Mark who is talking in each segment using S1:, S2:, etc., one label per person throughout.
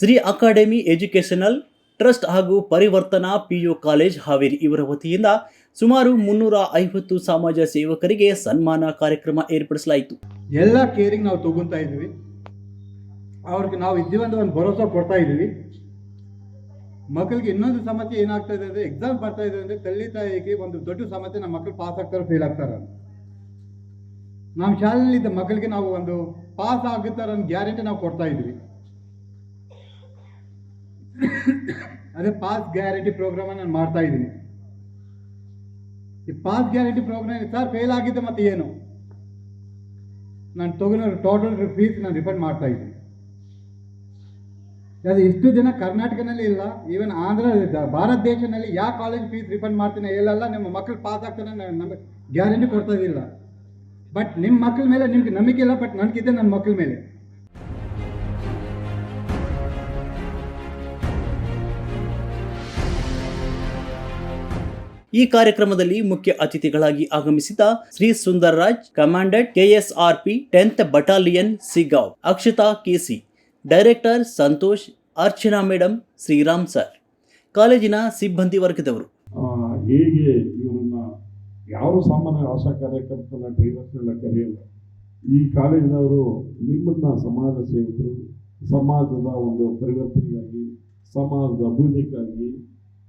S1: Shri academy educational trust ಹಾಗೂ ಪರಿವರ್ತನಾ PU college Haveri ಇವರ ವತಿಯಿಂದ ಸುಮಾರು ಮುನ್ನೂರ ಐವತ್ತು ಸಮಾಜ ಸೇವಕರಿಗೆ ಸನ್ಮಾನ ಕಾರ್ಯಕ್ರಮ ಏರ್ಪಡಿಸಲಾಯಿತು.
S2: ಎಲ್ಲ ಕೇರಿಂಗ್ ನಾವು ತಗೊಂತಾ ಇದ್ದೀವಿ. ಅವ್ರಿಗೆ ನಾವು ಇದ್ದೀವಿ ಅಂತ ಒಂದು ಭರೋಸಾ ಕೊಡ್ತಾ ಇದ್ದೀವಿ. ಮಕ್ಕಳಿಗೆ ಇನ್ನೊಂದು ಸಮಸ್ಯೆ ಏನಾಗ್ತಾ ಇದೆ ಅಂದರೆ ಎಕ್ಸಾಮ್ ಬರ್ತಾ ಇದೆ ಅಂದರೆ ತಂದೆ ತಾಯಿಗೆ ಒಂದು ದೊಡ್ಡ ಸಮಸ್ಯೆ ನಮ್ಮ ಮಕ್ಕಳು ಪಾಸ್ ಆಗ್ತಾರೆ ಫೇಲ್ ಆಗ್ತಾರೆ ನಮ್ಮ ಶಾಲೆಯಲ್ಲಿದ್ದ ಮಕ್ಕಳಿಗೆ ನಾವು ಒಂದು ಪಾಸ್ ಆಗುತ್ತಾರೆ ಅನ್ನೋ ಗ್ಯಾರಂಟಿ ನಾವು ಕೊಡ್ತಾ ಇದ್ವಿ ಅದೇ ಪಾಸ್ ಗ್ಯಾರಂಟಿ ಪ್ರೋಗ್ರಾಮ್ ನಾನು ಮಾಡ್ತಾ ಇದ್ದೀನಿ. ಈ pass guarantee programme sir fail ಆಗಿದ್ದೆ ಮತ್ತೆ ಏನು? ನಾನು ತಗೊಂಡು ಟೋಟಲ್ ಫೀಸ್ ನಾನು ರಿಫಂಡ್ ಮಾಡ್ತಾ ಇದ್ದೀನಿ. ಅದು ಇಷ್ಟು ದಿನ ಕರ್ನಾಟಕನಲ್ಲಿ ಇಲ್ಲ ಈವನ್ ಆಂಧ್ರ, ಭಾರತ ದೇಶದಲ್ಲಿ ಯಾವ ಕಾಲೇಜ್ ಫೀಸ್ ರಿಫಂಡ್ ಮಾಡ್ತೀನಿ ಹೇಳಲ್ಲ, ನಿಮ್ಮ ಮಕ್ಕಳು ಪಾಸ್ ಆಗ್ತಾನೆ ನಮಗೆ ಗ್ಯಾರಂಟಿ ಕೊಡ್ತಾ ಇದ್ದಿಲ್ಲ ಬಟ್ ನಿಮ್ಮ ಮಕ್ಕಳ ಮೇಲೆ ನಿಮ್ಗೆ ನಂಬಿಕೆ ಇಲ್ಲ ಬಟ್ ನನಗಿದೆ ನನ್ನ ಮಕ್ಕಳ ಮೇಲೆ.
S1: ಈ ಕಾರ್ಯಕ್ರಮದಲ್ಲಿ ಮುಖ್ಯ ಅತಿಥಿಗಳಾಗಿ ಆಗಮಿಸಿದ Shri Sundar Raj commandant KSRP, tenth battalion Shiggaon Akshata, KC, director Santosh, Archana madam Shriram sir. ಕಾಲೇಜಿನ ಸಿಬ್ಬಂದಿ ವರ್ಗದವರು.
S3: ಹೇಗೆ ಇವರನ್ನ ಯಾವ ಸಾಮಾನ್ಯ ಆಶಾ ಕಾರ್ಯಕರ್ತನ ಕರೆಯಲ್ಲ? ಈ ಕಾಲೇಜಿನವರು ನಿಮ್ಮನ್ನ ಸಮಾಜ ಸೇವಕರು, ಸಮಾಜದ ಒಂದು ಪರಿವರ್ತನೆಗಾಗಿ, ಸಮಾಜದ ಅಭಿವೃದ್ಧಿಗಾಗಿ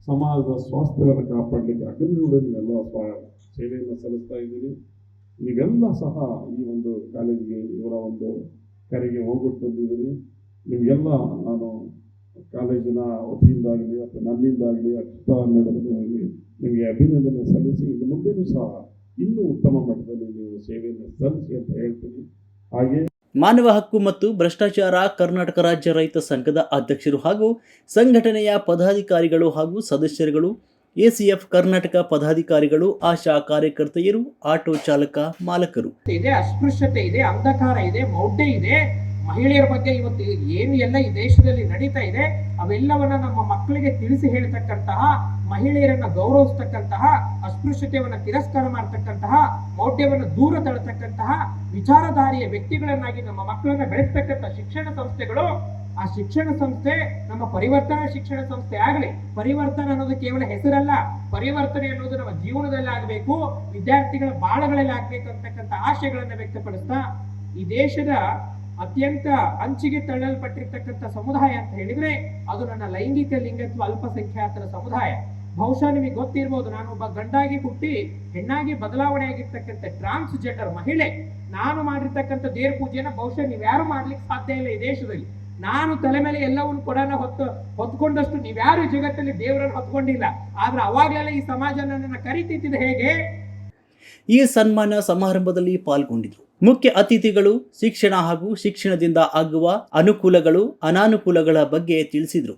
S3: ಸಮಾಜದ ಸ್ವಾಸ್ಥ್ಯವನ್ನು ಕಾಪಾಡಲಿಕ್ಕೆ ಅಗತ್ಯಗಳು ನೀವೆಲ್ಲ ಸ್ವ, ಸೇವೆಯನ್ನು ಸಲ್ಲಿಸ್ತಾ ಇದ್ದೀರಿ. ನೀವೆಲ್ಲ ಸಹ ಈ ಒಂದು ಕಾಲೇಜಿಗೆ, ಇವರ ಒಂದು ಕರೆಗೆ ಹೋಗ್ಬಿಟ್ಟು ಬಂದಿದ್ದೀರಿ. ನಿಮಗೆಲ್ಲ ನಾನು ಕಾಲೇಜಿನ ವತಿಯಿಂದಾಗಲಿ ಅಥವಾ ನನ್ನಿಂದಾಗಲಿ ಅಕ್ಷತಾ ಮೇಡಮ್ಗಾಗಲಿ ನಿಮಗೆ ಅಭಿನಂದನೆ ಸಲ್ಲಿಸಿ, ಇನ್ನು ಮುಂದೆಯೂ ಸಹ ಇನ್ನೂ ಉತ್ತಮ ಮಟ್ಟದಲ್ಲಿ ನೀವು ಸೇವೆಯನ್ನು ಸಲ್ಲಿಸಿ ಅಂತ ಹೇಳ್ತೀನಿ. ಹಾಗೆ
S1: ಮಾನವ ಹಕ್ಕು ಮತ್ತು ಭ್ರಷ್ಟಾಚಾರ ಕರ್ನಾಟಕ ರಾಜ್ಯ ರೈತ ಸಂಘದ ಅಧ್ಯಕ್ಷರು ಹಾಗೂ ಸಂಘಟನೆಯ ಪದಾಧಿಕಾರಿಗಳು ಹಾಗೂ ಸದಸ್ಯರುಗಳು, ಎಸಿಎಫ್ ಕರ್ನಾಟಕ ಪದಾಧಿಕಾರಿಗಳು, ಆಶಾ ಕಾರ್ಯಕರ್ತೆಯರು, ಆಟೋ ಚಾಲಕ ಮಾಲಕರು.
S4: ಇದೆ, ಅಸ್ಪೃಶ್ಯತೆ ಇದೆ, ಅಂಧಕಾರ ಇದೆ, ಮೌಢ್ಯ ಇದೆ. ಮಹಿಳೆಯರ ಬಗ್ಗೆ ಇವತ್ತು ಏನು ಎಲ್ಲ ಈ ದೇಶದಲ್ಲಿ ನಡೀತಾ ಇದೆ, ಅವೆಲ್ಲವನ್ನ ನಮ್ಮ ಮಕ್ಕಳಿಗೆ ತಿಳಿಸಿ ಹೇಳ್ತಕ್ಕಂತಹ, ಮಹಿಳೆಯರನ್ನ ಗೌರವಿಸ್ತಕ್ಕಂತಹ, ಅಸ್ಪೃಶ್ಯತೆಯನ್ನ ತಿರಸ್ಕಾರ ಮಾಡ್ತಕ್ಕಂತಹ, ಮೌಢ್ಯವನ್ನು ದೂರ ತಳ್ಳತಕ್ಕಂತಹ ವಿಚಾರಧಾರಿಯ ವ್ಯಕ್ತಿಗಳನ್ನಾಗಿ ನಮ್ಮ ಮಕ್ಕಳನ್ನ ಬೆಳೆಸ್ತಕ್ಕಂಥ ಶಿಕ್ಷಣ ಸಂಸ್ಥೆಗಳು, ಆ ಶಿಕ್ಷಣ ಸಂಸ್ಥೆ ನಮ್ಮ ಪರಿವರ್ತನಾ ಶಿಕ್ಷಣ ಸಂಸ್ಥೆ ಆಗಲಿ. ಪರಿವರ್ತನೆ ಅನ್ನೋದು ಕೇವಲ ಹೆಸರಲ್ಲ, ಪರಿವರ್ತನೆ ಅನ್ನೋದು ನಮ್ಮ ಜೀವನದಲ್ಲಿ ಆಗಬೇಕು ವಿದ್ಯಾರ್ಥಿಗಳ ಬಾಳಗಳಲ್ಲಿ ಆಗ್ಬೇಕು ಅಂತಕ್ಕಂಥ ಆಶಯಗಳನ್ನ ವ್ಯಕ್ತಪಡಿಸ್ತಾ ಈ ದೇಶದ ಅತ್ಯಂತ ಅಂಚಿಗೆ ತಳ್ಳಲ್ಪಟ್ಟಿರ್ತಕ್ಕಂಥ ಸಮುದಾಯ ಅಂತ ಹೇಳಿದ್ರೆ ಅದು ನನ್ನ ಲೈಂಗಿಕ ಲಿಂಗತ್ವ ಅಲ್ಪಸಂಖ್ಯಾತರ ಸಮುದಾಯ. ಬಹುಶಃ ನಿಮಗೆ ಗೊತ್ತಿರ್ಬೋದು, ನಾನು ಒಬ್ಬ ಗಂಡಾಗಿ ಹುಟ್ಟಿ ಹೆಣ್ಣಾಗಿ ಬದಲಾವಣೆ ಆಗಿರ್ತಕ್ಕಂಥ ಟ್ರಾನ್ಸ್ ಜೆಂಡರ್ ಮಹಿಳೆ. ನಾನು ಮಾಡಿರ್ತಕ್ಕಂಥ ದೇವ್ರ ಪೂಜೆನ ಬಹುಶಃ ನೀವ್ಯಾರು ಮಾಡ್ಲಿಕ್ಕೆ ಸಾಧ್ಯ ಇಲ್ಲ ಈ ದೇಶದಲ್ಲಿ. ನಾನು ತಲೆ ಮೇಲೆ ಎಲ್ಲವನ್ನು ಕೊಡನ ಹೊತ್ತು ಹೊತ್ಕೊಂಡಷ್ಟು ನೀವ್ಯಾರು ಜಗತ್ತಲ್ಲಿ ದೇವರನ್ನು ಹೊತ್ಕೊಂಡಿಲ್ಲ. ಆದ್ರೆ ಅವಾಗಲೆಲ್ಲ ಈ ಸಮಾಜ ನನ್ನನ್ನು ಕರಿತಿದ್ದಿದ್ದು ಹೇಗೆ?
S1: ಈ ಸನ್ಮಾನ ಸಮಾರಂಭದಲ್ಲಿ ಪಾಲ್ಗೊಂಡಿದ್ದರು ಮುಖ್ಯ ಅತಿಥಿಗಳು ಶಿಕ್ಷಣ ಹಾಗೂ ಶಿಕ್ಷಣದಿಂದ ಆಗುವ ಅನುಕೂಲಗಳು ಅನಾನುಕೂಲಗಳ ಬಗ್ಗೆ ತಿಳಿಸಿದರು.